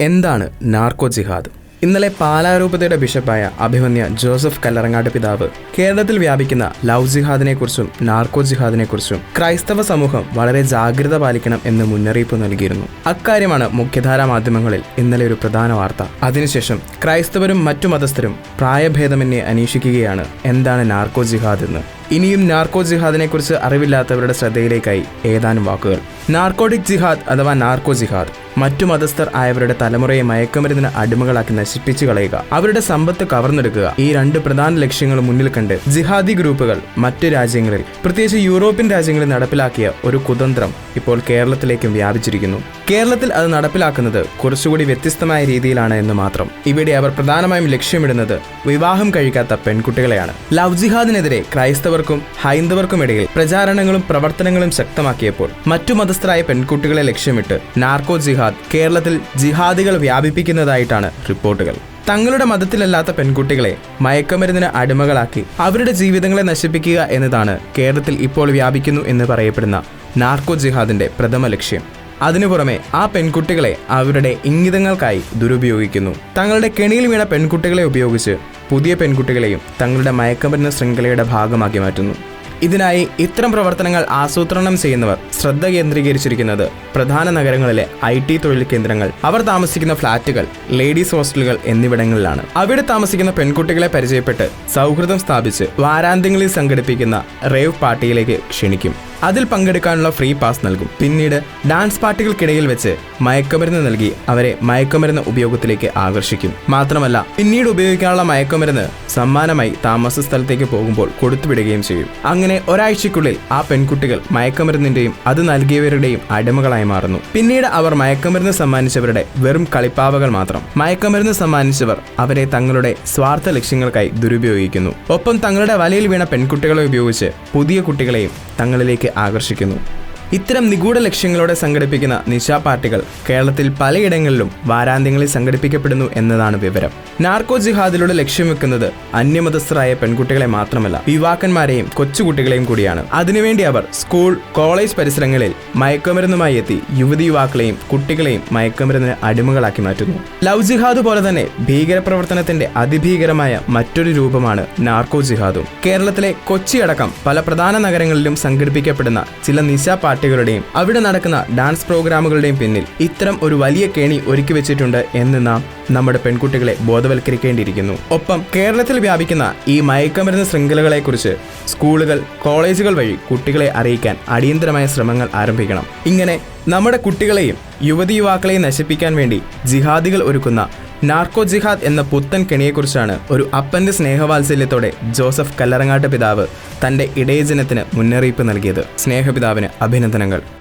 എന്താണ് നാർക്കോ ജിഹാദ്? ഇന്നലെ പാലാരൂപതയുടെ ബിഷപ്പായ അഭിമന്യ ജോസഫ് കല്ലറങ്ങാട്ട് പിതാവ് കേരളത്തിൽ വ്യാപിക്കുന്ന ലവ് ജിഹാദിനെക്കുറിച്ചും നാർക്കോ ജിഹാദിനെക്കുറിച്ചും ക്രൈസ്തവ സമൂഹം വളരെ ജാഗ്രത പാലിക്കണം എന്ന് മുന്നറിയിപ്പ് നൽകിയിരുന്നു. അക്കാര്യമാണ് മുഖ്യധാരാ മാധ്യമങ്ങളിൽ ഇന്നലെ ഒരു പ്രധാന വാർത്ത. അതിനുശേഷം ക്രൈസ്തവരും മറ്റു മതസ്ഥരും പ്രായഭേദമന്യേ അന്വേഷിക്കുകയാണ് എന്താണ് നാർക്കോ ജിഹാദ് എന്ന്. ഇനിയും നാർക്കോ ജിഹാദിനെക്കുറിച്ച് അറിവില്ലാത്തവരുടെ ശ്രദ്ധയിലേക്കായി ഏതാനും വാക്കുകൾ. നാർക്കോട്ടിക് ജിഹാദ് അഥവാ നാർക്കോ ജിഹാദ് മറ്റു മതസ്ഥർ ആയവരുടെ തലമുറയെ മയക്കുമരുന്നിന് അടിമകളാക്കി നശിപ്പിച്ചു കളയുക അവരുടെ സമ്പത്ത് കവർന്നെടുക്കുക ഈ രണ്ട് പ്രധാന ലക്ഷ്യങ്ങൾ മുന്നിൽ കണ്ട് ജിഹാദി ഗ്രൂപ്പുകൾ മറ്റു രാജ്യങ്ങളിൽ പ്രത്യേകിച്ച് യൂറോപ്യൻ രാജ്യങ്ങളിൽ നടപ്പിലാക്കിയ ഒരു കുതന്ത്രം ഇപ്പോൾ കേരളത്തിലേക്കും വ്യാപിച്ചിരിക്കുന്നു. കേരളത്തിൽ അത് നടപ്പിലാക്കുന്നത് കുറച്ചുകൂടി വ്യത്യസ്തമായ രീതിയിലാണ് എന്ന് മാത്രം. ഇവിടെ അവർ പ്രധാനമായും ലക്ഷ്യമിടുന്നത് വിവാഹം കഴിക്കാത്ത പെൺകുട്ടികളെയാണ്. ലവ് ജിഹാദിനെതിരെ ക്രൈസ്തവർക്കും ഹൈന്ദവർക്കും ഇടയിൽ പ്രചാരണങ്ങളും പ്രവർത്തനങ്ങളും ശക്തമാക്കിയപ്പോൾ മറ്റു മതസ്ഥരായ പെൺകുട്ടികളെ ലക്ഷ്യമിട്ട് നാർക്കോ ജിഹാദ് കേരളത്തിൽ ജിഹാദികൾ വ്യാപിപ്പിക്കുന്നതായിട്ടാണ് റിപ്പോർട്ടുകൾ. തങ്ങളുടെ മതത്തിലല്ലാത്ത പെൺകുട്ടികളെ മയക്കമരുന്നിന് അടിമകളാക്കി അവരുടെ ജീവിതങ്ങളെ നശിപ്പിക്കുക എന്നതാണ് കേരളത്തിൽ ഇപ്പോൾ വ്യാപിക്കുന്നു എന്ന് പറയപ്പെടുന്ന നാർക്കോ ജിഹാദിന്റെ പ്രഥമ ലക്ഷ്യം. അതിനു പുറമെ ആ പെൺകുട്ടികളെ അവരുടെ ഇംഗിതങ്ങൾക്കായി ദുരുപയോഗിക്കുന്നു. തങ്ങളുടെ കെണിയിൽ വീണ പെൺകുട്ടികളെ ഉപയോഗിച്ച് പുതിയ പെൺകുട്ടികളെയും തങ്ങളുടെ മയക്കമരുന്ന ശൃംഖലയുടെ ഭാഗമാക്കി മാറ്റുന്നു. ഇതിനായി ഇത്തരം പ്രവർത്തനങ്ങൾ ആസൂത്രണം ചെയ്യുന്നവർ ശ്രദ്ധ കേന്ദ്രീകരിച്ചിരിക്കുന്നത് പ്രധാന നഗരങ്ങളിലെ ഐ ടി തൊഴിൽ കേന്ദ്രങ്ങൾ അവർ താമസിക്കുന്ന ഫ്ളാറ്റുകൾ ലേഡീസ് ഹോസ്റ്റലുകൾ എന്നിവിടങ്ങളിലാണ്. അവിടെ താമസിക്കുന്ന പെൺകുട്ടികളെ പരിചയപ്പെട്ട് സൗഹൃദം സ്ഥാപിച്ച് വാരാന്ത്യങ്ങളിൽ സംഘടിപ്പിക്കുന്ന റേവ് പാർട്ടിയിലേക്ക് ക്ഷണിക്കും. അതിൽ പങ്കെടുക്കാനുള്ള ഫ്രീ പാസ് നൽകും. പിന്നീട് ഡാൻസ് പാർട്ടികൾക്കിടയിൽ വെച്ച് മയക്കുമരുന്ന് നൽകി അവരെ മയക്കുമരുന്ന് ഉപയോഗത്തിലേക്ക് ആകർഷിക്കും. മാത്രമല്ല പിന്നീട് ഉപയോഗിക്കാനുള്ള മയക്കുമരുന്ന് സമ്മാനമായി താമസ സ്ഥലത്തേക്ക് പോകുമ്പോൾ കൊടുത്തുവിടുകയും ചെയ്യും. അങ്ങനെ ഒരാഴ്ചക്കുള്ളിൽ ആ പെൺകുട്ടികൾ മയക്കുമരുന്നിന്റെയും അത് നൽകിയവരുടെയും അടിമകളായി മാറുന്നു. പിന്നീട് അവർ മയക്കുമരുന്ന് സമ്മാനിച്ചവരുടെ വെറും കളിപ്പാവകൾ മാത്രം. മയക്കുമരുന്ന് സമ്മാനിച്ചവർ അവരെ തങ്ങളുടെ സ്വാർത്ഥ ലക്ഷ്യങ്ങൾക്കായി ദുരുപയോഗിക്കുന്നു. ഒപ്പം തങ്ങളുടെ വലയിൽ വീണ പെൺകുട്ടികളെ ഉപയോഗിച്ച് പുതിയ കുട്ടികളെയും തങ്ങളിലേക്ക് ആകർഷിക്കുന്നു. ഇത്തരം നിഗൂഢ ലക്ഷ്യങ്ങളോടെ സംഘടിപ്പിക്കുന്ന നിശാ പാർട്ടികൾ കേരളത്തിൽ പലയിടങ്ങളിലും വാരാന്ത്യങ്ങളിൽ സംഘടിപ്പിക്കപ്പെടുന്നു എന്നതാണ് വിവരം. നാർക്കോ ജിഹാദിലൂടെ ലക്ഷ്യം വെക്കുന്നത് അന്യമതസ്ഥരായ പെൺകുട്ടികളെ മാത്രമല്ല യുവാക്കന്മാരെയും കൊച്ചുകുട്ടികളെയും കൂടിയാണ്. അതിനുവേണ്ടി അവർ സ്കൂൾ കോളേജ് പരിസരങ്ങളിൽ മയക്കുമരുന്നുമായി എത്തി യുവതി യുവാക്കളെയും കുട്ടികളെയും മയക്കുമരുന്നിന് അടിമകളാക്കി മാറ്റുന്നു. ലവ് ജിഹാദ് പോലെ തന്നെ ഭീകരപ്രവർത്തനത്തിന്റെ അതിഭീകരമായ മറ്റൊരു രൂപമാണ് നാർക്കോ ജിഹാദും. കേരളത്തിലെ കൊച്ചിയടക്കം പല പ്രധാന നഗരങ്ങളിലും സംഘടിപ്പിക്കപ്പെടുന്ന ചില നിശാ പാർട്ടികളുടെയും അവിടെ നടക്കുന്ന ഡാൻസ് പ്രോഗ്രാമുകളുടെയും പിന്നിൽ ഇത്തരം ഒരു വലിയ കേണി ഒരുക്കി വെച്ചിട്ടുണ്ട് എന്ന് നാം നമ്മുടെ പെൺകുട്ടികളെ ബോധവൽക്കരിക്കേണ്ടിയിരിക്കുന്നു. ഒപ്പം കേരളത്തിൽ വ്യാപിക്കുന്ന ഈ മയക്കമരുന്ന് ശൃംഖലകളെക്കുറിച്ച് സ്കൂളുകൾ കോളേജുകൾ വഴി കുട്ടികളെ അറിയിക്കാൻ അടിയന്തരമായ ശ്രമങ്ങൾ ആരംഭിക്കണം. ഇങ്ങനെ നമ്മുടെ കുട്ടികളെയും യുവതി യുവാക്കളെയും നശിപ്പിക്കാൻ വേണ്ടി ജിഹാദികൾ ഒരുക്കുന്ന നാർക്കോ ജിഹാദ് എന്ന പുത്തൻ കെണിയെക്കുറിച്ചാണ് ഒരു അപ്പന്റെ സ്നേഹവാത്സല്യത്തോടെ ജോസഫ് കല്ലറങ്ങാട്ട് പിതാവ് തന്റെ ഇടയജനത്തിന് മുന്നറിയിപ്പ് നൽകിയത്. സ്നേഹപിതാവിന് അഭിനന്ദനങ്ങൾ.